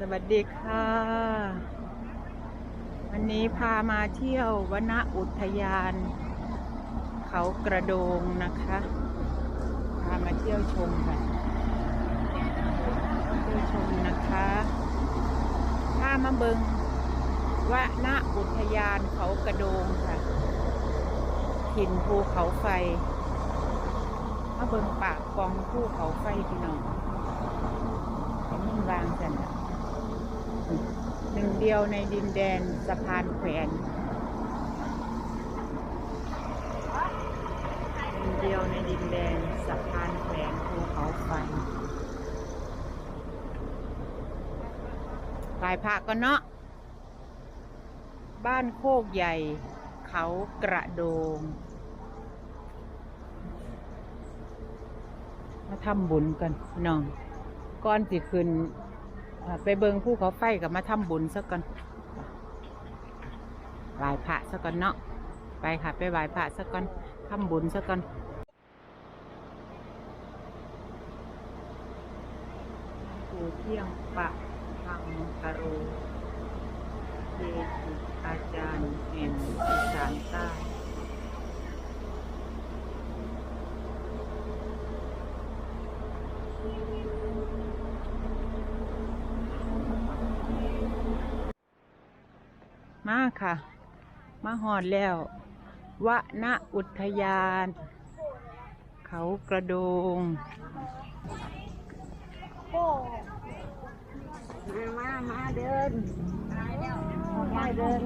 สวัสดีค่ะ วันนี้พามาเที่ยววนอุทยาน เขากระโดงนะคะ พามาเที่ยวชมค่ะเที่ยวชมนะคะพามาเบิงวนอุทยานเขากระโดงค่ะถิ่นภูเขาไฟมาเบิงปากกองภูเขาไฟพี่น้องเป็นนิ่งวางกันน่ะ หนึ่งเดียวในดินแดนสะพานแขวนหนึ่งเดียวในดินแดนสะพานแขวนภูเขาไฟไหว้พระกันเนาะบ้านโคกใหญ่ เขากระโดง มาทำบุญกันน้องก่อนสิขึ้น ไปเบิงผู้เขาไฟกับมาทำบุญสักกันไหว้พระสักกันเนาะ ไปค่ะไปไหว้พระสักกันทำบุญสักกันปู่เที่ยงปะทังกะโรเยจิอาจารย์แห่งอีสานใต้ มาค่ะ มาหอดแล้ววณอุทยาน เขากระโดงมามาเดินมาเดิน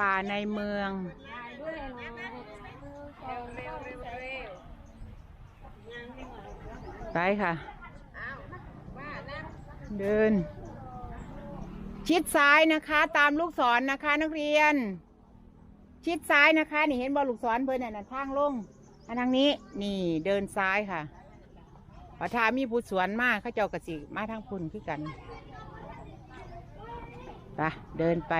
ป่าในเมืองไปค่ะ เดิน ชิดซ้ายนะคะ ตามลูกศรนะคะ นักเรียน ชิดซ้ายนะคะ นี่เห็นบอลูกศรเพื่อนน่ะทางลงอันทางนี้ นี่เดินซ้ายค่ะพอทามีผู้สวนมากเขาเจ้ากระสิมาทางพุ่นคือกันไปเดินไป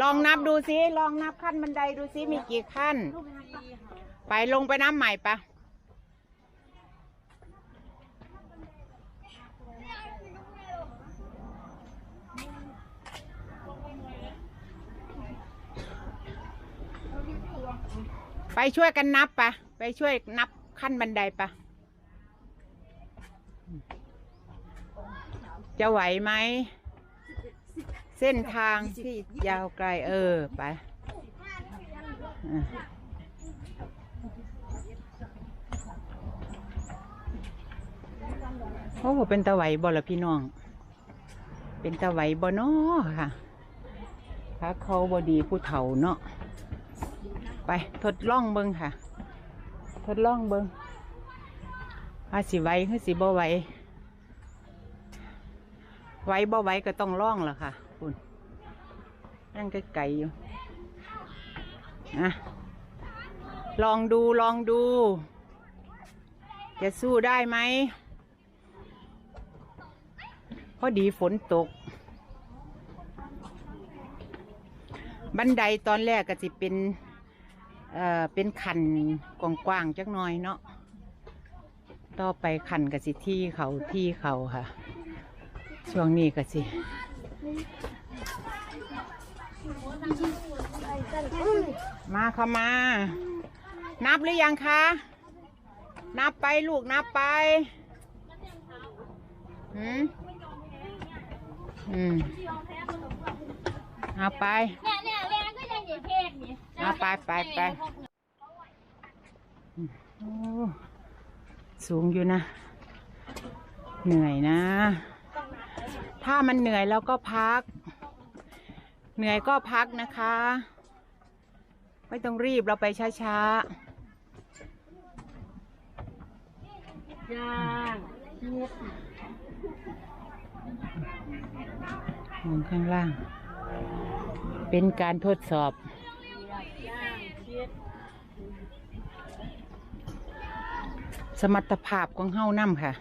ลองนับดูสิลองนับขั้นบันไดดูสิมีกี่ขั้น ไปลงไปน้ำใหม่ปะ ไปช่วยกันนับปะไปช่วยนับขั้นบันไดปะจะไหวไหม เส้นทางที่ยาวไกลเออ ไปอะโอ้เป็นตะไหวบ่ละพี่น้อง เป็นตะไหวบ่เนาะค่ะพระเขาบดีผู้เฒ่าเนาะ ไป ทดลองเบิ้งค่ะ ทดลองเบิ้งว่าสิไหวคือสิบ่ไหวไหวบ่ไหวก็ต้องล่องล่ะค่ะ คุณนั่งไกลๆอยู่อะลองดูลองดู จะสู้ได้ไหมพอดีฝนตก บันไดตอนแรกก็จะเป็น เอ่อเป็นขันกว้างๆจักหน่อยเนาะต่อไปขันก็สิที่เขาที่เขาค่ะ ช่วงนี้ก็สิมาค่ะมา นับหรือยังคะ นับไปลูกนับไปหืมอืมเอาไป เอาไปไปไปโอ้สูงอยู่นะ เหนื่อยนะ ถ้ามันเหนื่อยแล้วก็พัก เหนื่อยก็พักนะคะ ไม่ต้องรีบเราไปช้าย่างๆมองข้างล่าง เป็นการทดสอบ ย่างคิด สมรรถภาพของเฮ้านํค่ะ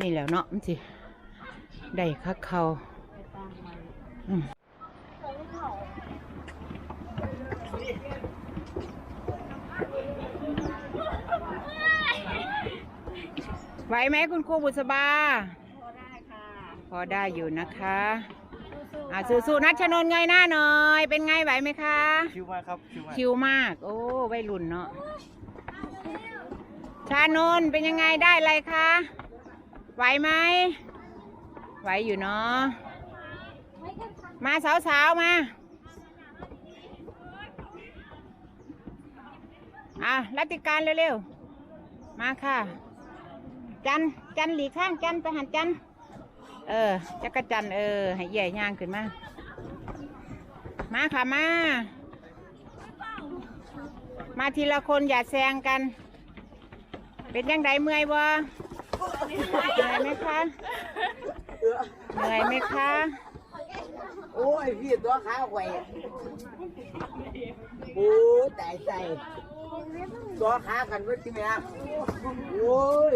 นี่แหล้วเนาะมันสิได้คักเขาไปตามมันอืมไหวไหมคุณครูบุษบา พอได้ค่ะพอได้อยู่นะคะอ่าสู้ๆนัชชนนท์เงยหน้าหน่อย เป็นไงไหวไหมคะคิวมากครับคิวมากคิวมาก โอ้วัยรุ่นเนาะ ชานนท์เป็นยังไงได้อะไรคะ ไหวไหม ไหวอยู่เนาะ มาสาวๆ มา อะรัติการเร็วๆ มาค่ะ จัน จันหลีกข้างจันไปหันจัน เออ จักรจันทร์เออ ให้ใหญ่ย่างขึ้นมา มาค่ะมา มาทีละคนอย่าแซงกัน เป็นยังไงเมื่อยบ่เหนื่อยไหมคะเหนื่อยไหมคะโอ้ยพี่ตัวขาแหวกโอ้ตายใจตัวขากันไว้ที่แม่โอ้ย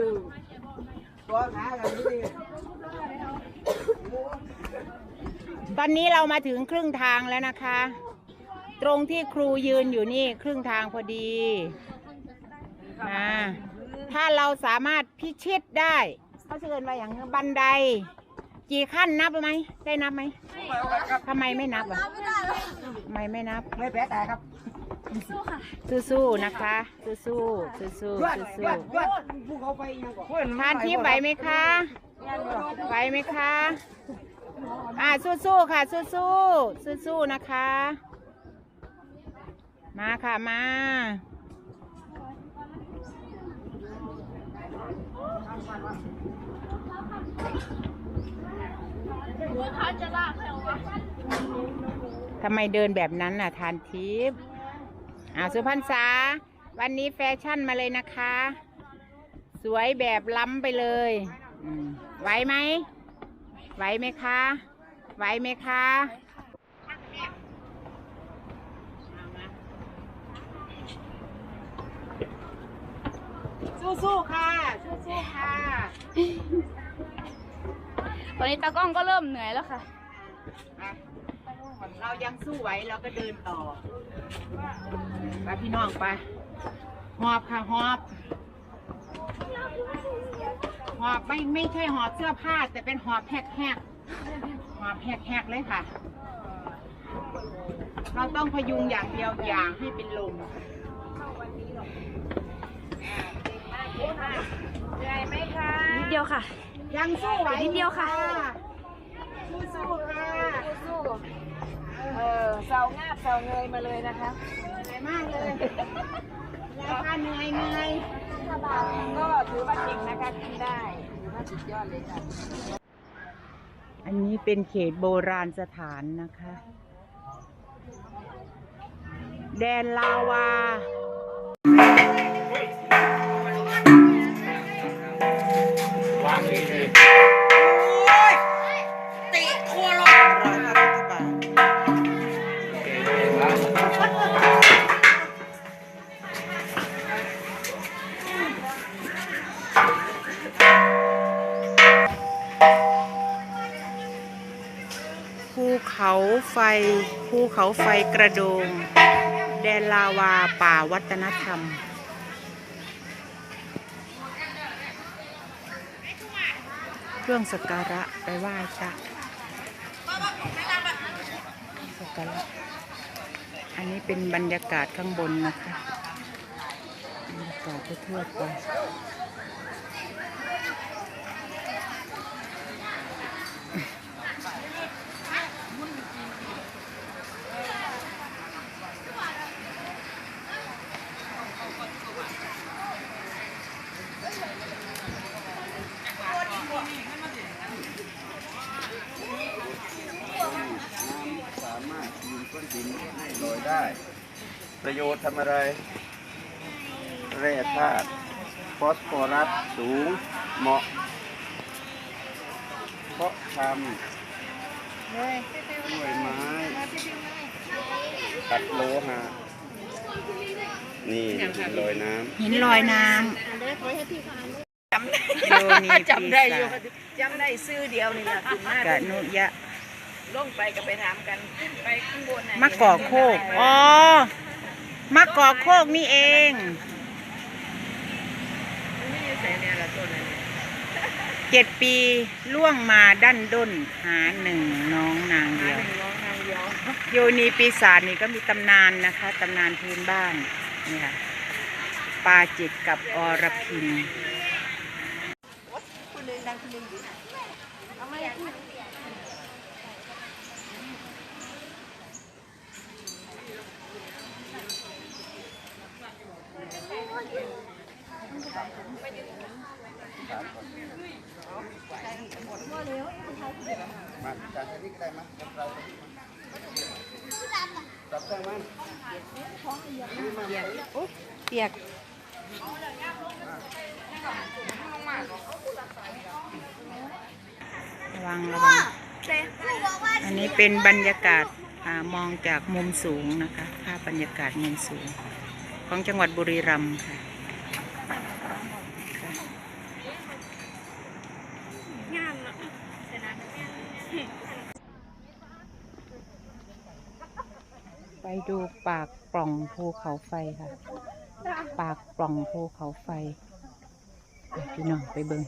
ตัวขากันนี่ตอนนี้เรามาถึงครึ่งทางแล้วนะคะ ตรงที่ครูยืนอยู่นี่ครึ่งทางพอดีนะ ถ้าเราสามารถพิชิตได้เขาเชิญว่าอย่างบันได กี่ขั้นนับไหมได้นับไหมทำไมไม่นับอะทำไมไม่นับ ไม่แพ้ตายครับ สู้ๆนะคะ สู้ๆสู้ๆสู้ยอดๆสู้ยอดยอดพวกเขาไปยังก่อนๆทานทิพย์ไหวไหมคะไหวไหมคะ อ่าสู้ๆค่ะ สู้ๆสู้ๆนะคะ มาค่ะมา ทำไมเดินแบบนั้นน่ะ ทานทิพย์อ่าสุพรรณษา วันนี้แฟชั่นมาเลยนะคะ สวยแบบล้ำไปเลยไหวไหมไหวไหมคะไหวไหมคะ สู้ๆค่ะสู้ๆค่ะ ตอนนี้ตากล้องก็เริ่มเหนื่อยแล้วค่ะอะเรายังสู้ไหวเราก็เดินต่อไปพี่น้องไปหอบค่ะหอบหอบไม่ไม่ใช่หอบเสื้อผ้า แต่เป็นหอบแหกๆหอบแหกๆเลยค่ะ เราต้องพยุงอย่างเดียวอย่างให้เป็นลม เหนื่อยไหมคะนิดเดียวค่ะ ยังสู้ไหวนิดเดียวค่ะ สู้ๆค่ะสู้เออเสางาบเสาเงยมาเลยนะคะเหนื่อยมากเลยยายค่ะเหนื่อยเหนื่อยก็ถือว่าเก่งนะคะกินได้ถือว่าสุดยอดเลยค่ะ อันนี้เป็นเขตโบราณสถานนะคะ แดนลาวา เขาไฟภูเขาไฟกระโดง แดนลาวาป่าวัฒนธรรม เครื่องสักการะไปไหว้จ้ะสักการะอันนี้เป็นบรรยากาศข้างบนนะคะบรรยากาศทั่วไป สามารถยืนก้นหินให้ลอย ได้ ประโยชน์ทำอะไร แร่ธาตุฟอสฟอรัสสูงเหมาะ เพราะทำด้วยไม้ ตัดโลหะ นี่หินลอยน้หินลอยน้ำโยนีจำได้อยู่ปีศาจจำได้ซื้อเดียวนี่แหละถึงมากะนุยะ ลงไปก็ไปถามกันไปข้างบนน่ะมะกอกโคก อ๋อ มะกอกโคกนี่เองไม่ได้ใส่เนี่ยละตัวนั้นอเจ็ดปีล่วงมาดั้นด้นหาหนึ่งน้องนางเดียวโยนีปีศาจนี่ก็มีตำนานนะคะตำนานพื้นบ้านนี่ค่ะปาจิตกับอรพินมาจานนี้ก็ได้มั้ยกับเราจับได้มั้ย เปียกระวังระวังอันนี้เป็นบรรยากาศอามองจากมุมสูงนะคะ ภาพบรรยากาศมุมสูง ของจังหวัดบุรีรัมย์ค่ะค่ะไปดูปากปล่องภูเขาไฟค่ะ ปากปล่องภูเขาไฟอะพี่น้องไปเบิง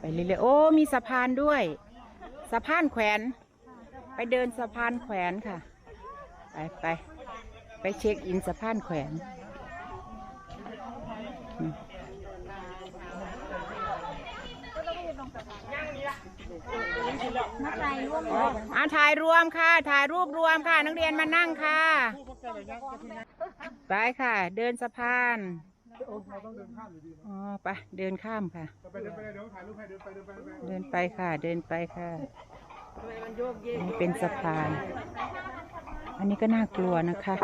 ไปเรื่อยๆโอ้ มีสะพานด้วย สะพานแขวน ไปเดินสะพานแขวนค่ะ ไปไปไปเช็คอินสะพานแขวน อ่าถ่ายรวมค่ะ ถ่ายรูปรวมค่ะ นักเรียนมานั่งค่ะ ไปค่ะ เดินสะพานอ๋อไปเดินข้ามค่ะ เดินไปค่ะ เดินไปค่ะนี่เป็นสะพาน อันนี้ก็น่ากลัวนะคะ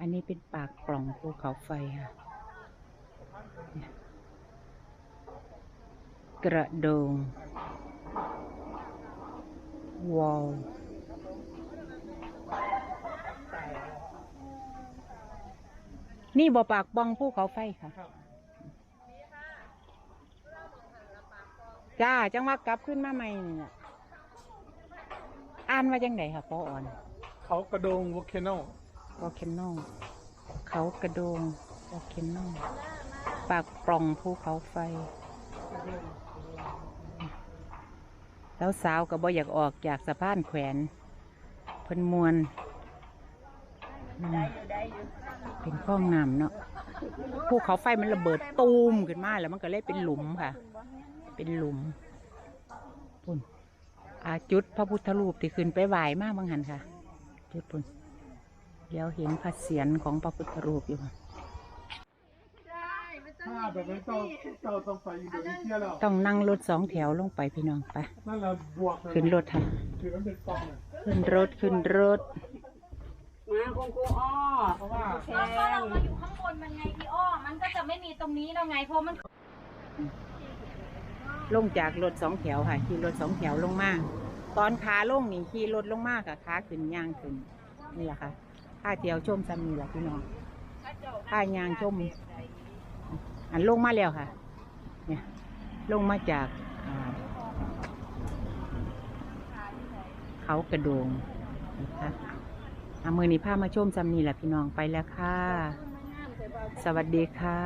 อันนี้เป็นปากปล่องภูเขาไฟค่ะเนี่ยกระโดง วอลนี่บ่อปากปล่องภูเขาไฟค่ะ จ้า จังว่ากลับขึ้นมาใหม่นี่น่ะอ่านว่าจังไดค่ะปออ่อน เขากระโดงวอลเคโน วอลเคนโน เขากระโดงวอลเคนโนปากปล่องภูเขาไฟ แล้วสาวก็บ่อยากออกจากสะพานแขวนเพิ่นมวนเป็นข้องน้ำเนาะภูเขาไฟมันระเบิดตูมขึ้นมาแล้วมันก็เลยเป็นหลุมค่ะ เป็นหลุมปุ่นอาจุดพระพุทธรูปที่ขึ้นไปไหวมากบางหันค่ะจุดปุ่น เดี๋ยวเห็นพระเศียรของพระพุทธรูปอยู่ค่ะถ้าแบบนั้นเจ้าเจ้าต้องไปอินโดนีเซียแล้วต้องนั่งรถสองแถวลงไปพี่น้องไป นั่นแหละบวกเลยขึ้นรถค่ะ ถือมันเป็นปองเลยขึ้นรถขึ้นรถ มาคุณครูอ้อเพราะว่าเพราะว่าเรามาอยู่ข้างบนมันไงพี่อ้อ มันก็จะไม่มีตรงนี้แล้วไงเพราะมัน ลงจากรถสองแถวค่ะขี่รถสองแถวลงมา ตอนขาลงนี่ขี่รถลงมากับขาขึ้นย่างขึ้นนี่แหละค่ะ ผ้าเที่ยวชมซ้ำนี่แหละพี่น้องผ้ายางชม อันลงมาแล้วค่ะ เนี่ย ลงมาจากอ่าเขากระโดงนะคะอามือนี้ผ้ามาชมซ้ำนี่แหละพี่น้องไปแล้วค่ะ สวัสดีค่ะ